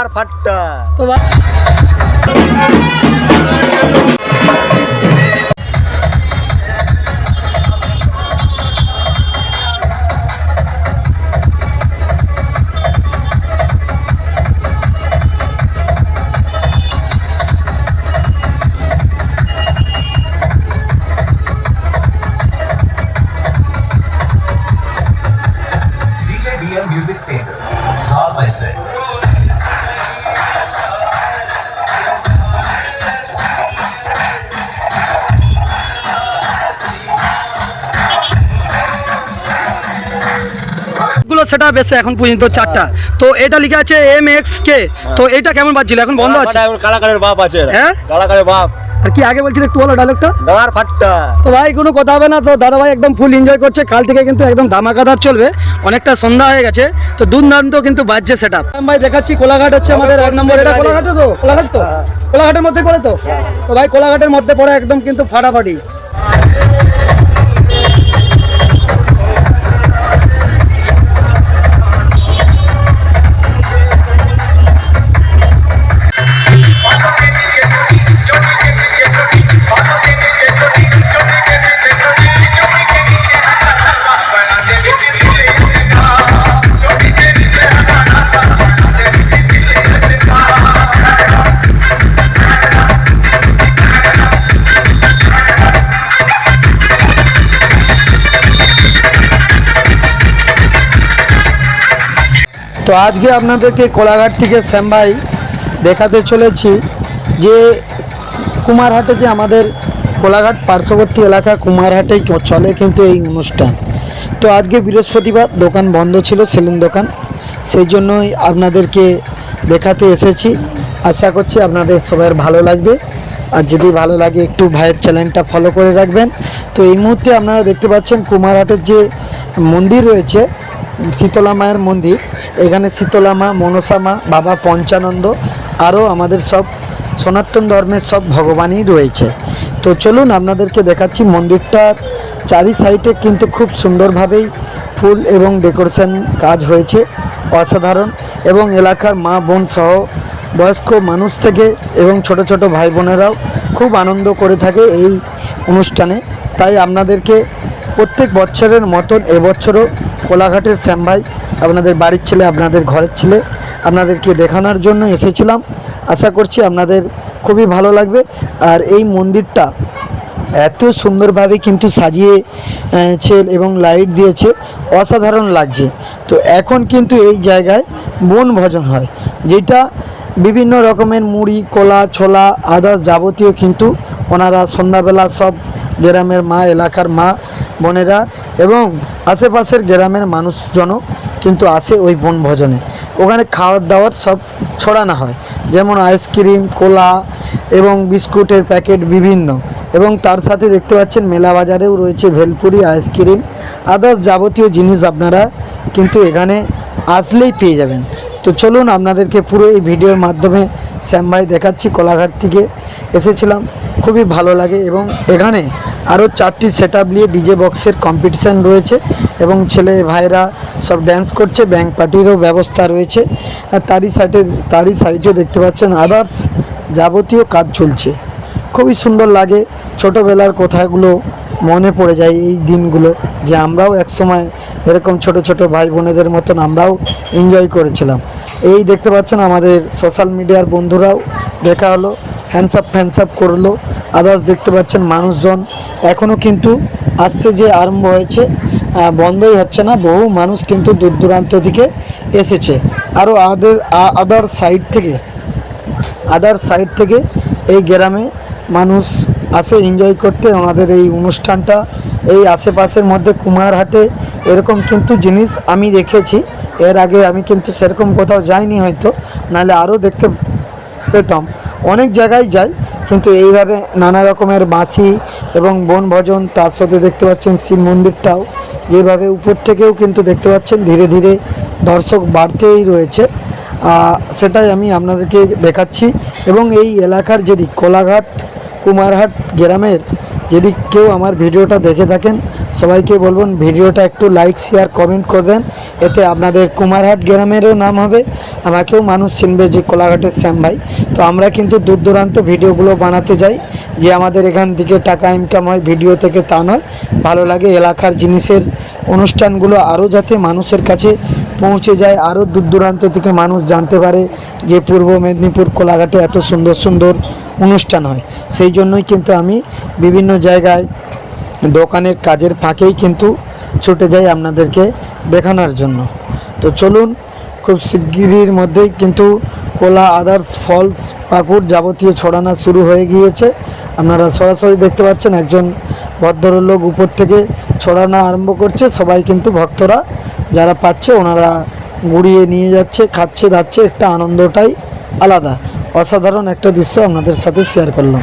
গাঁড় ফাট্টা তো সেটা বেশি এখন পর্যন্ত চারটা। তো এটা লিখে আছে এম এক্স কে তো এটা কেমন বাজছিল? এখন বন্ধ আছে? কালাকারের বাপ আছে হ্যাঁ? কালাকারের বাপ। আর কি আগে বলছিল একটু বলো ডায়লগটা গাঁড় ফাট্টা। তো ভাই কোনো কথা হবে না তো। দাদা ভাই একদম ফুল এনজয় করছে। কাল থেকে কিন্তু একদম ধামাকাদার চলবে। অনেকটা সন্ধ্যা হয়ে গেছে। তো দুর্দান্ত কিন্তু বাজছে সেটা ভাই দেখাচ্ছি কোলাঘাট হচ্ছে আমাদের এক নম্বর। এটা কোলাঘাটে তো? কোলাঘাট তো? কোলাঘাটের মধ্যে পড়ে তো? তো ভাই কোলাঘাটের মধ্যে পড়ে একদম কিন্তু ফাটাফাটি। তো আজকে আপনাদেরকে কোলাঘাট থেকে শ্যামভাই দেখাতে চলেছি যে কুমারহাটে যে আমাদের কোলাঘাট পার্শ্ববর্তী এলাকা কুমারহাটেই ক- চলে কিন্তু এই অনুষ্ঠান। তো আজকে বৃহস্পতিবার দোকান বন্ধ ছিল, সেলুন দোকান। সেই জন্যই আপনাদেরকে দেখাতে এসেছি। আশা করছি আপনাদের সবার ভালো লাগবে। আর যদি ভালো লাগে, একটু ভাইয়ের চ্যানেলটা ফলো করে রাখবেন। তো এই মুহূর্তে আপনারা দেখতে পাচ্ছেন কুমারহাটের যে মন্দির রয়েছে শীতলা মায়ের মন্দির, এখানে শীতলা মা মনসা মা বাবা পঞ্চানন্দ, আরও আমাদের সব সনাতন ধর্মের সব ভগবানই রয়েছে। তো চলুন আপনাদেরকে দেখাচ্ছি মন্দিরটার চারি সাইডে কিন্তু খুব সুন্দরভাবেই ফুল এবং ডেকোরেশন কাজ হয়েছে, অসাধারণ। এবং এলাকার মা বোন সহ বয়স্ক মানুষ থেকে এবং ছোট ছোট ভাই বোনেরাও খুব আনন্দ করে থাকে এই অনুষ্ঠানে। তাই আপনাদেরকে প্রত্যেক বছরের মতন এবছরও কোলাঘাটের শ্যাম ভাই আপনাদের বাড়ির ছেলে, আপনাদের ঘরের ছেলে, আপনাদেরকে দেখানোর জন্য এসেছিলাম। আশা করছি আপনাদের খুবই ভালো লাগবে। আর এই মন্দিরটা এত সুন্দরভাবে কিন্তু সাজিয়েছে এবং লাইট দিয়েছে, অসাধারণ লাগছে। তো এখন কিন্তু এই জায়গায় বন ভজন হয়, যেটা বিভিন্ন রকমের মুড়ি, কলা, ছোলা আদার্স যাবতীয় কিন্তু ওনারা সন্ধ্যাবেলা সব গ্রামের মা, এলাকার মা, বোনেরা এবং আশেপাশের গ্রামের মানুষজনও কিন্তু আসে ওই বনভোজনে। ওখানে খাওয়ার দাওয়ার সব ছড়ানো হয়। যেমন আইসক্রিম, কোলা এবং বিস্কুটের প্যাকেট বিভিন্ন। এবং তার সাথে দেখতে পাচ্ছেন মেলা বাজারেও রয়েছে ভেলপুরি, আইসক্রিম আদার্স যাবতীয় জিনিস আপনারা কিন্তু এখানে আসলেই পেয়ে যাবেন। তো চলুন আপনাদেরকে পুরো এই ভিডিওর মাধ্যমে শ্যাম ভাই দেখাচ্ছি, কোলাঘাট থেকে এসেছিলাম। খুবই ভালো লাগে এবং এখানে আরও চারটি সেট নিয়ে ডিজে বক্সের কম্পিটিশান রয়েছে এবং ছেলে ভাইরা সব ড্যান্স করছে ব্যাংক পার্টিরও ব্যবস্থা রয়েছে। আর তারই সাইডে তারই সাইডে দেখতে পাচ্ছেন আদার্স যাবতীয় কাজ চলছে। খুবই সুন্দর লাগে, ছোটোবেলার কথাগুলো মনে পড়ে যায় এই দিনগুলো। যে আমরাও একসময় এরকম ছোট ছোট ভাই বোনেদের মতন আমরাও এনজয় করেছিলাম। এই দেখতে পাচ্ছেন আমাদের সোশ্যাল মিডিয়ার বন্ধুরাও দেখা হলো হ্যান্ডসাপ ফ্যান্ডসাপ করল। আদার্স দেখতে পাচ্ছেন মানুষজন এখনও কিন্তু আসতে যে আরম্ভ হয়েছে বন্ধই হচ্ছে না, বহু মানুষ কিন্তু দূর দূরান্ত থেকে এসেছে। আরও আদার আদার সাইড থেকে আদার সাইড থেকে এই গ্রামে মানুষ আসে এনজয় করতে আমাদের এই অনুষ্ঠানটা। এই আশেপাশের মধ্যে কুমারহাটে এরকম কিন্তু জিনিস আমি দেখেছি। এর আগে আমি কিন্তু সেরকম কোথাও যাইনি হয়তো, নাহলে আরও দেখতে পেতাম। অনেক জায়গায় যাই, কিন্তু এইভাবে নানা রকমের বাঁশি এবং বনভোজন, তার সাথে দেখতে পাচ্ছেন শিব মন্দিরটাও। যেভাবে উপর থেকেও কিন্তু দেখতে পাচ্ছেন, ধীরে ধীরে দর্শক বাড়তেই রয়েছে। সেটাই আমি আপনাদেরকে দেখাচ্ছি। এবং এই এলাকার যদি কোলাঘাট কুমারহাট গ্রামের যদি কেউ আমার ভিডিওটা দেখে থাকেন, সবাইকে বলবেন ভিডিওটা একটু লাইক শেয়ার কমেন্ট করবেন। এতে আপনাদের কুমারহাট গ্রামেরও নাম হবে, আমাকেও মানুষ চিনবে যে কোলাঘাটের শ্যাম ভাই। তো আমরা কিন্তু দূর দূরান্ত ভিডিওগুলো বানাতে যাই, যে আমাদের এখান থেকে টাকা ইনকাম হয়, ভিডিও থেকে তা নয়। ভালো লাগে এলাকার জিনিসের অনুষ্ঠানগুলো আরও যাতে মানুষের কাছে পৌঁছে যায় আরও দূর দূরান্ত থেকে মানুষ জানতে পারে যে পূর্ব মেদিনীপুর কোলাঘাটে এত সুন্দর সুন্দর অনুষ্ঠান হয়। সেই জন্যই কিন্তু আমি বিভিন্ন জায়গায় দোকানের কাজের ফাঁকেই কিন্তু ছুটে যাই আপনাদেরকে দেখানোর জন্য। তো চলুন, খুব শিগগিরির মধ্যেই কিন্তু কোলা আদার্স ফলস পাকুড় যাবতীয় ছড়ানো শুরু হয়ে গিয়েছে। আপনারা সরাসরি দেখতে পাচ্ছেন একজন ভদ্রলোক উপর থেকে ছড়ানো আরম্ভ করছে। সবাই কিন্তু ভক্তরা যারা পাচ্ছে ওনারা গুড়িয়ে নিয়ে যাচ্ছে, খাচ্ছে, দাচ্ছে। একটা আনন্দটাই আলাদা। অসাধারণ একটা দৃশ্য আপনাদের সাথে শেয়ার করলাম।